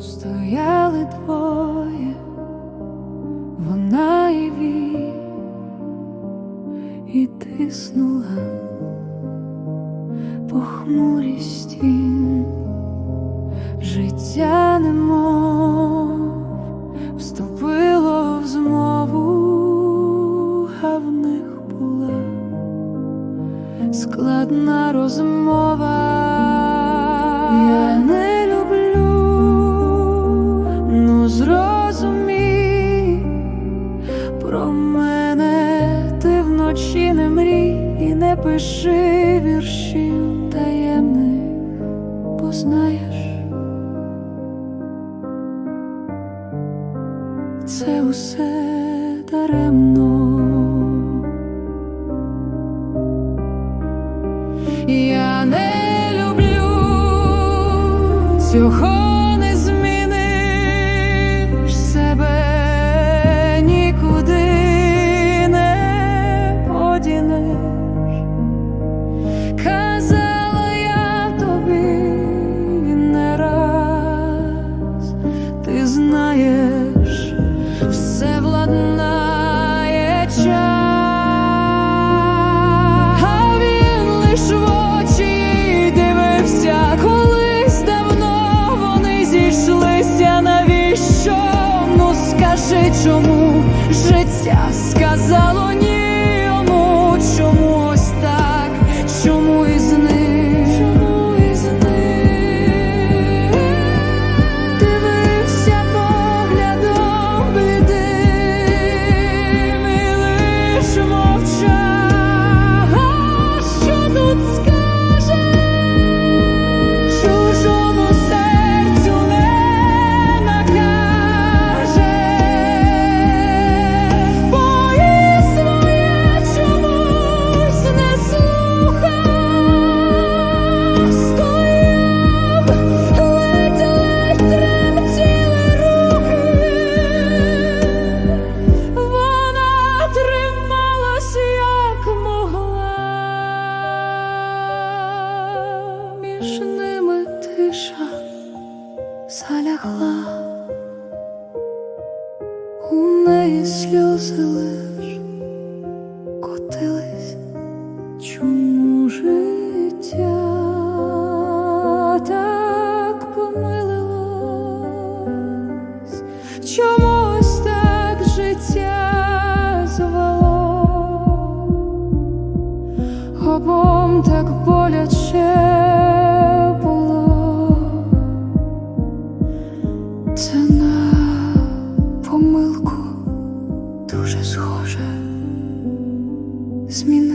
стояли двоє, вона і він, і тиснула похмурі стін, життя немов вступило в змову, а в них була складна розмова. очі не мрій і не пиши віршів таємних, бо знаєш, це усе даремно. Я не люблю цього. життя сказало ні. весна, у неї сльози лиш котились чому життя так помилилось, чому? помилку дуже схоже змінила.